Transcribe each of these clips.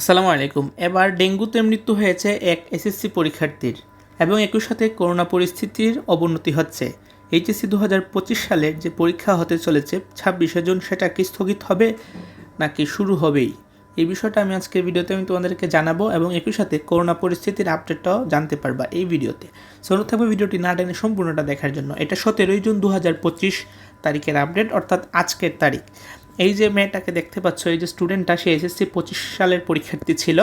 আসসালামু আলাইকুম। এবার ডেঙ্গুতে মৃত্যু হয়েছে এক এসএসসি পরীক্ষার্থীর এবং একই সাথে করোনা পরিস্থিতির অবনতি হচ্ছে। এইচএসসি দু হাজার পঁচিশ সালের যে পরীক্ষা হতে চলেছে, ছাব্বিশে জুন সেটা কি স্থগিত হবে নাকি শুরু হবেই? এই বিষয়টা আমি আজকের ভিডিওতে আমি তোমাদেরকে জানাব এবং একই সাথে করোনা পরিস্থিতির আপডেটটাও জানতে পারবা এই ভিডিওতে। সোনো থাকবে ভিডিওটি না টেনে সম্পূর্ণটা দেখার জন্য। এটা সতেরোই জুন দু হাজার পঁচিশ তারিখের আপডেট অর্থাৎ আজকের তারিখ। এই যে মেয়েটাকে দেখতে পাচ্ছ, এই যে স্টুডেন্টটা সে এসএসসি পঁচিশ সালের পরীক্ষার্থী ছিল।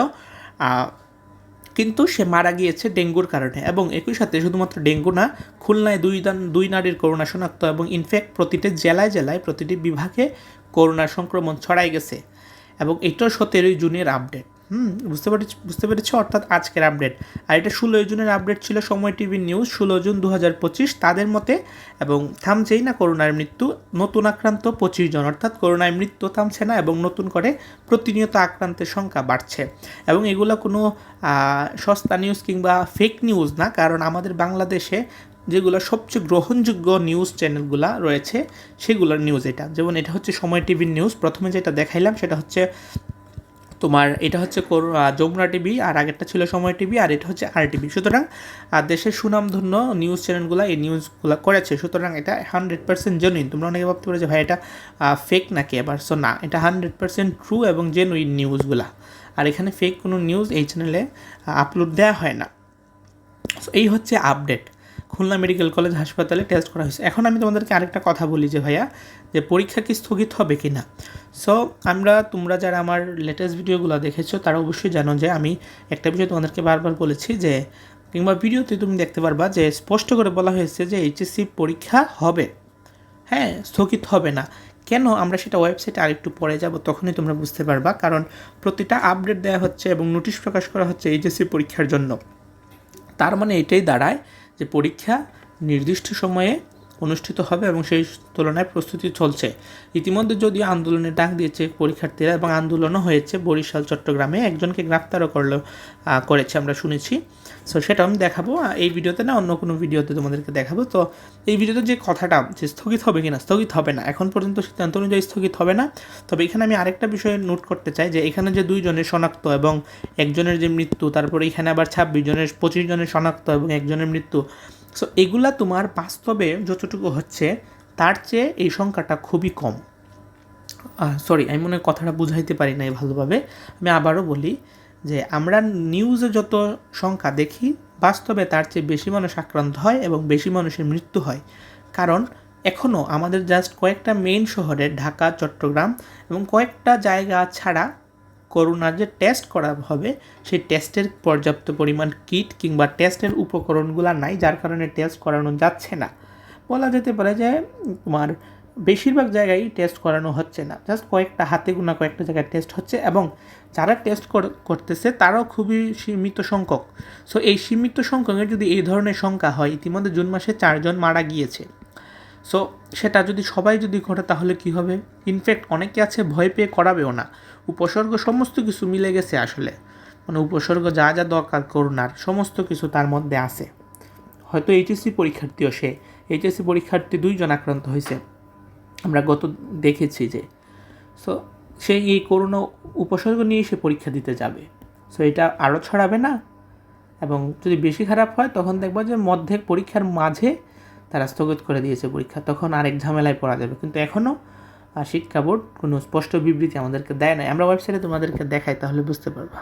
কিন্তু সে মারা গিয়েছে ডেঙ্গুর কারণে এবং একই সাথে শুধুমাত্র ডেঙ্গু না, খুলনায় দুই দান, দুই নারীর করোনা শনাক্ত এবং ইনফ্যাক্ট প্রতিটি জেলায় জেলায় প্রতিটি বিভাগে করোনা সংক্রমণ ছড়াই গেছে এবং এটাও সতেরোই জুনের আপডেট হুম, বুঝতে পেরেছি বুঝতে পেরেছি? অর্থাৎ আজকের আপডেট আর এটা ষোলোই জুনের আপডেট ছিল সময় টিভি নিউজ ষোলো জুন দু হাজার পঁচিশ। তাদের মতে, এবং থামছেই না করোনার মৃত্যু, নতুন আক্রান্ত পঁচিশ জন। অর্থাৎ করোনায় মৃত্যু থামছে না এবং নতুন করে প্রতিনিয়ত আক্রান্তের সংখ্যা বাড়ছে। এবং এগুলো কোনো সস্তা নিউজ কিংবা ফেক নিউজ না, কারণ আমাদের বাংলাদেশে যেগুলো সবচেয়ে গ্রহণযোগ্য নিউজ চ্যানেলগুলো রয়েছে, সেগুলোর নিউজ এটা। যেমন এটা হচ্ছে সময় টিভির নিউজ প্রথমে যেটা দেখাইলাম, সেটা হচ্ছে তোমার এটা হচ্ছে যমুনা টিভি আর আগেরটা ছিল সময় টিভি আর এটা হচ্ছে আর টিভি সুতরাং দেশের সুনামধন্য নিউজ চ্যানেলগুলো এই নিউজগুলো করেছে। সুতরাং এটা হান্ড্রেড পার্সেন্ট জেনুইন তোমরা অনেকে ভাবতে পারো যে, ভাই, এটা ফেক নাকি আবার? সো না, এটা হান্ড্রেড পার্সেন্ট ট্রু এবং জেনুইন নিউজগুলা আর এখানে ফেক কোনো নিউজ এই চ্যানেলে আপলোড দেওয়া হয় না। সো এই হচ্ছে আপডেট খুলনা মেডিকেল কলেজ হাসপাতালে টেস্ট করা হয়েছে। এখন আমি তোমাদেরকে আরেকটা কথা বলি যে ভাইয়া, যে পরীক্ষা কি স্থগিত হবে কি না সো আমরা, তোমরা যারা আমার লেটেস্ট ভিডিওগুলো দেখেছ, তারা অবশ্যই জানো যে আমি একটা বিষয় তোমাদেরকে বারবার বলেছি যে, কিংবা ভিডিওতে তুমি দেখতে পারবা যে স্পষ্ট করে বলা হয়েছে যে এইচএসসি পরীক্ষা হবে। হ্যাঁ স্থগিত হবে না। কেন? আমরা সেটা ওয়েবসাইটে আরেকটু পরে যাব, তখনই তোমরা বুঝতে পারবা। কারণ প্রতিটা আপডেট দেওয়া হচ্ছে এবং নোটিশ প্রকাশ করা হচ্ছে এইচএসসি পরীক্ষার জন্য। তার মানে এটাই দাঁড়ায় যে পরীক্ষা নির্দিষ্ট সময়ে অনুষ্ঠিত হবে এবং সেই তুলনায় প্রস্তুতি চলছে। ইতিমধ্যে যদিও আন্দোলনে ডাক দিয়েছে পরীক্ষার্থীরা এবং আন্দোলনও হয়েছে, বরিশাল, চট্টগ্রামে একজনকে গ্রেপ্তারও করল করেছে আমরা শুনেছি। সো সেটা আমি দেখাবো। এই ভিডিওতে না অন্য কোনো ভিডিওতে তোমাদেরকে দেখাবো। তো এই ভিডিওতে যে কথাটা যে স্থগিত হবে কিনা, স্থগিত হবে না, এখন পর্যন্ত সিদ্ধান্ত অনুযায়ী স্থগিত হবে না। তবে এখানে আমি আরেকটা বিষয়ে নোট করতে চাই যে এখানে যে দুইজনের শনাক্ত এবং একজনের যে মৃত্যু, তারপরে এখানে আবার ছাব্বিশ জনের, পঁচিশ জনের শনাক্ত এবং একজনের মৃত্যু সো এগুলা তোমার বাস্তবে যতটুকু হচ্ছে, তার চেয়ে এই সংখ্যাটা খুবই কম। সরি আমি মনে কথাটা বুঝাইতে পারি নাই ভালোভাবে। আমি আবারও বলি যে, আমরা নিউজে যত সংখ্যা দেখি, বাস্তবে তার চেয়ে বেশি মানুষ আক্রান্ত হয় এবং বেশি মানুষের মৃত্যু হয়। কারণ এখনও আমাদের জাস্ট কয়েকটা মেইন শহরে, ঢাকা, চট্টগ্রাম এবং কয়েকটা জায়গা ছাড়া করোনার যে টেস্ট করা হবে, সেই টেস্টের পর্যাপ্ত পরিমাণ কিট কিংবা টেস্টের উপকরণগুলো নাই, যার কারণে টেস্ট করানো যাচ্ছে না। বলা যেতে পারে যে, তোমার বেশিরভাগ জায়গায় টেস্ট করানো হচ্ছে না। জাস্ট কয়েকটা হাতে গোনা কয়েকটা জায়গায় টেস্ট হচ্ছে এবং যারা টেস্ট করতেছে তারাও খুবই সীমিত সংখ্যক। সো এই সীমিত সংখ্যকের যদি এই ধরনের সংখ্যা হয়, ইতিমধ্যে জুন মাসে চারজন মারা গিয়েছে। সো সেটা যদি সবাই যদি ঘটে, তাহলে কি হবে? ইনফ্যাক্ট অনেকে আছে, ভয় পেয়ে করাবেও না। উপসর্গ সমস্ত কিছু মিলে গেছে আসলে। মানে উপসর্গ যা যা দরকার করোনার সমস্ত কিছু তার মধ্যে আছে। হয়তো এইচএসসি পরীক্ষার্থীও সে। এইচএসসি পরীক্ষার্থী দুইজন আক্রান্ত হয়েছে। আমরা গত দেখেছি যে। সো সে এই করোনা উপসর্গ নিয়ে সে পরীক্ষা দিতে যাবে। সো এটা আরও ছড়াবে না? এবং যদি বেশি খারাপ হয়, তখন দেখব যে মধ্যে পরীক্ষার মাঝে তারা স্থগিত করে দিয়েছে পরীক্ষা, তখন আরেক ঝামেলায় পড়া যাবে। কিন্তু এখনও শিক্ষা বোর্ড কোনো স্পষ্ট বিবৃতি আমাদেরকে দেয় না আমরা ওয়েবসাইটে তোমাদেরকে দেখাই, তাহলে বুঝতে পারবা।